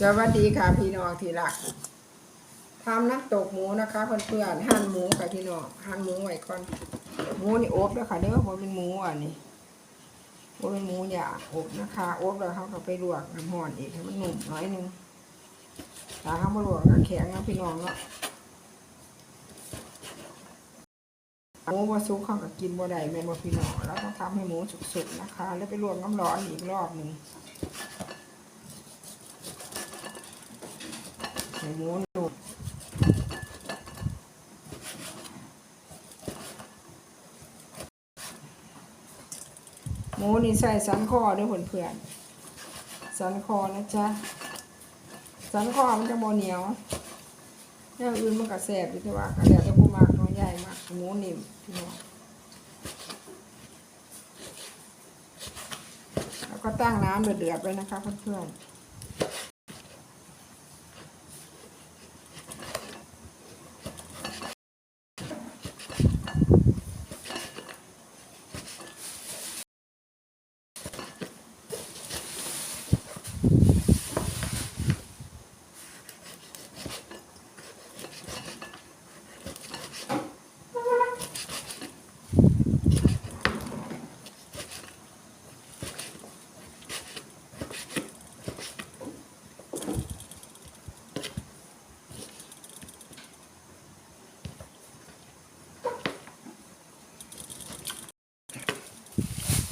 สวัสดีค่ะพี่น้องที่รักทำน้ำตกหมูนะคะเพื่อนๆหั่นหมูค่ะพี่น้องหั่นหมูไว้ก่อนหมูนี่อบแล้วค่ะเด้อเพราะเป็นหมูอะนี่เพราะเป็นหมูหยาอบนะคะอบแล้วเขาก็ไปลวกน้ำห่อนอีกให้มันหนุ่มน้อยหนึงถ้าเขามาลวกก็แข็งนะพี่น้องเนาะหมูว่าซุกเขาก็กินบ่ได้แม่บ่พี่น้องแล้วต้องทำให้หมูสุกๆนะคะ แล้วไปลวกน้ำร้อนอีกรอบหนึ่ง ใส่ หมูหนุ่มหมูนี่ใส่สันคอด้วยเพื่อนๆสันคอนะจ๊ะ สันคอมันจะโมเหนียวอย่างอื่นมันก็แสบอยู่แต่ว่าก็แล้วแต่ผู้มากน้อยใหญ่มากหมูนิ่มพี่น้องแล้วก็ตั้งน้ำเดือดๆไว้นะคะเพื่อนๆ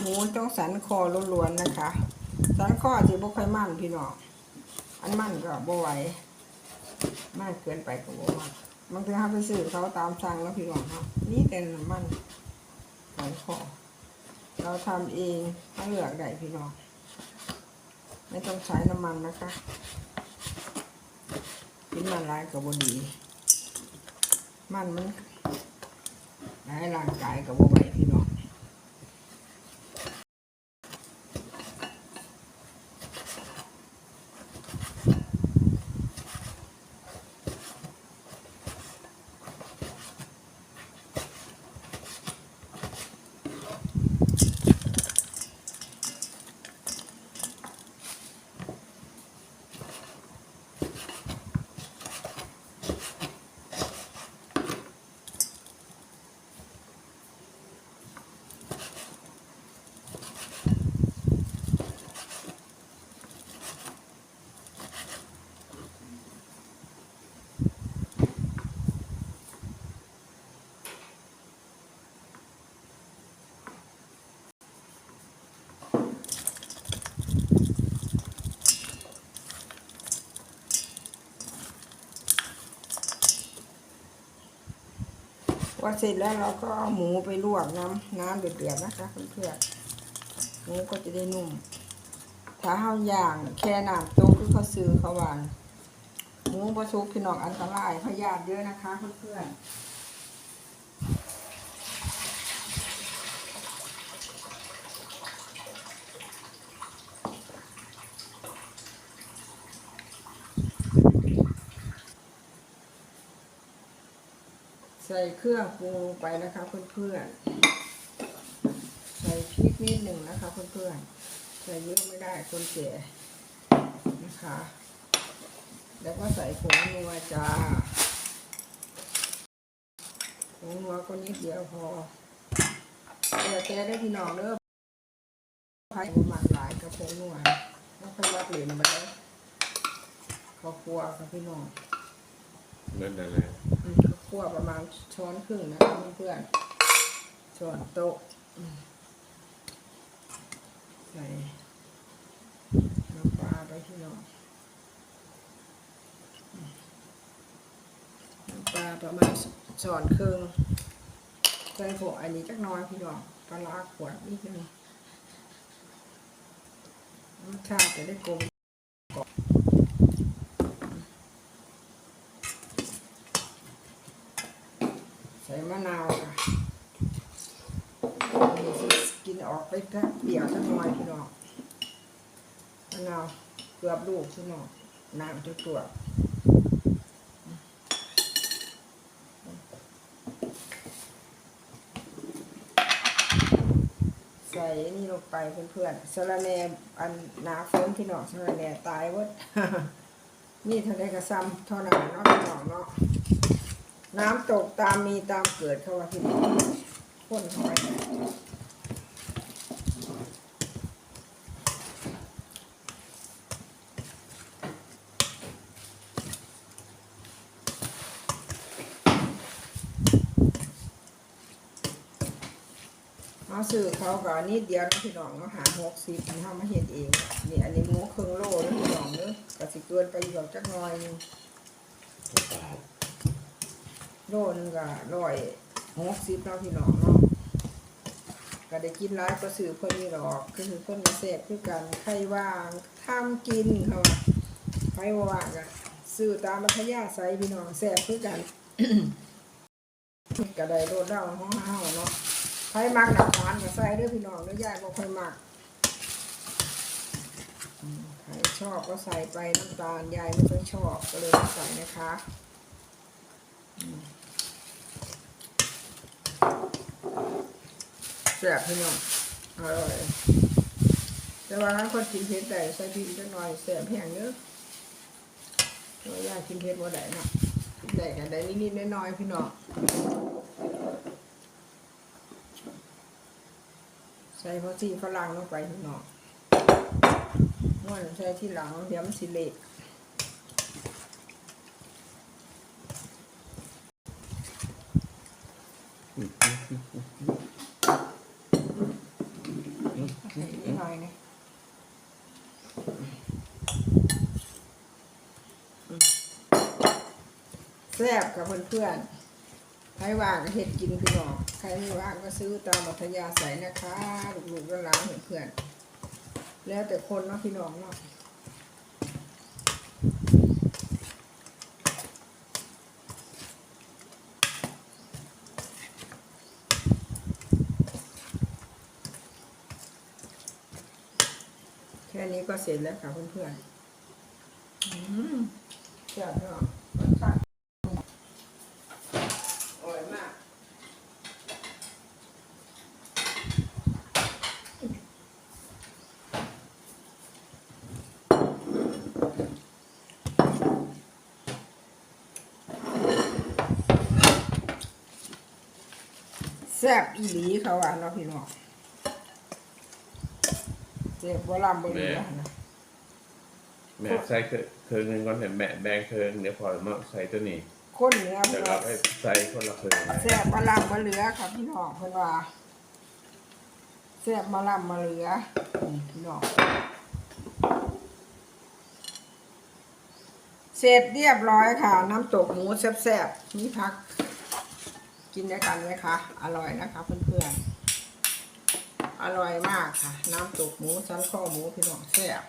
หมูต้องสันคอล้วนๆนะคะ สันคอที่บ่ค่อยมั่นพี่น้อง อันมั่นก็บ่ไหวมากเกินไปก็บ่มักบางทีเขาไปซื้อเขาตามสั่งแล้วพี่น้องเนาะนี่แต่น้ำมันสันคอ เราทำเองถ้าเลือกได้พี่น้อง ไม่ต้องใช้น้ำมันนะคะกินมันร้ายกับบดี มันมันร้ร่างกายกับบ่ไหวพี่น้อง พอเสร็จแล้วเราก็เอาหมูไปลวกน้ำน้ำเดือดๆนะคะเพื่อนๆหมูก็จะได้นุ่ม ถ้าเฮาย่างแค่น้ำต้มคือเขาซื้อเขาหวานหมูผสุกพี่น้องอันตรายพยาธิเยอะนะคะเพื่อนๆ ใส่เครื่องปรุงลงไปนะคะเพื่อนๆ ใส่พริกนิดหนึ่งนะคะเพื่อนๆ ใส่เยอะไม่ได้คนแก่นะคะ แล้วก็ใส่ผงนัวจ้าผงนัวก็นิดเดียวพอเดี๋ยวแกได้พี่น้องเด้อไผ่หมักหลายกับผงนัวแล้วค่อยวัดเหรียญมาได้ข้าวคั่วกับพี่น้องเล่นอะไร คั่วประมาณช้อนครึ่งนะคะเพื่อนๆช้อนโต๊ะใส่น้ำปลาไปพี่น้องน้ำปลาประมาณช้อนครึ่งใส่พวกอันนี้จักน้อยพี่น้องปลาร้าขวดนี่คือรสชาติจะได้กลมกล่อม ส่มะนาวค่ะกินออกไปถ้าเปียวสักหน่อยพี่น้องมะนาวเกือบลูกพี่น้องน้ำตัวตัวใส่นี่ลงไปเพื่อนๆสระแนอันหนาฝนพี่น้องสระแนตายเว้ยนี่ทะเลกระซำเท่านั้นเนาะพี่น้องเนาะ น้ำตกตามมีตามเกิดเขาว่าพี่พ่นเข้าไปเอาสื่อเขาก็นิดเดียวนะพี่น้องเนาะหาหกสิบนี่เขามาเห็นเอง นี่อันนี้หมูครึ่งโลนะพี่น้องเนาะก็สิเกินไปอยู่จักหน่อยนึง โลนึงก็ร้อยหกสิบเนาะพี่น้องเนาะก็ได้กินร้ายก็ซื้อเพิ่นนี่หรอกคือเพิ่นมาเสพคือกันใครว่างทำกินเขาว่าใครว่างก็ซื้อตามมัธยาใส่พี่น้องแสบคือกันก็ได้โลดเล่าห้องเฮาเนาะใครมักน้ำตาลก็ใส่ด้วยพี่น้องเด้อยายบ่ค่อยมักใครชอบก็ใส่ไปน้ำตาลยายไม่ค่อยชอบก็เลยไม่ใส่นะคะ แซ่บพี่น้องอร่อยแต่ว่าถ้าคนกินเผ็ดได้ใส่พริกจักหน่อยแซ่บแห้งเนื้อะตัวยากกินเผ็ดบ่ได้เนาะได้กันได้นิดๆน้อยๆพี่น้องใส่ผักชีฝรั่งลงไปพี่น้องนวดใส่ที่หลังเดี๋ยวมันสิเละ ใส่นิดหน่อยนะแซ่บกับเพื่อนๆใครว่างก็เห็ดกินพี่น้องใครไม่ว่างก็ซื้อตามอัธยาศัยนะคะ ลูกๆหลานๆเพื่อนๆแล้วแต่คนเนาะพี่น้องเนาะ ค่นี้ก็เสร็จแล้วค่ะเพื่อนๆอืมแซ่บเนาะรสชาติอร่อยมากแซ่บอีหลีเขาว่าเนาะพี่น้อง เจ็บบ่ลำบ่เหลือนะแม่ใส่เคเครื่องหนึงก่อนเห็นแม่แบ่งเครื่องเดี๋ยวพอมาใส่ตัวนี้คนเหนือเดี๋เพิ่ยวนเราว่าไปใส่คนละเครื่องนะแซ่บบ่ลำบ่เหลือครับพี่น้องเพิ่นว่าแซ่บบ่ลำบ่เหลือนี่พี่น้องเสร็จเรียบร้อยค่ะ น้ำตกหมูแซ่บๆมีผัก กินด้วยกันไหมคะ อร่อยนะคะเพื่อนๆ อร่อยมากค่ะ น้ำตกหมูชั้นข้อหมูพี่น้องแซ่บ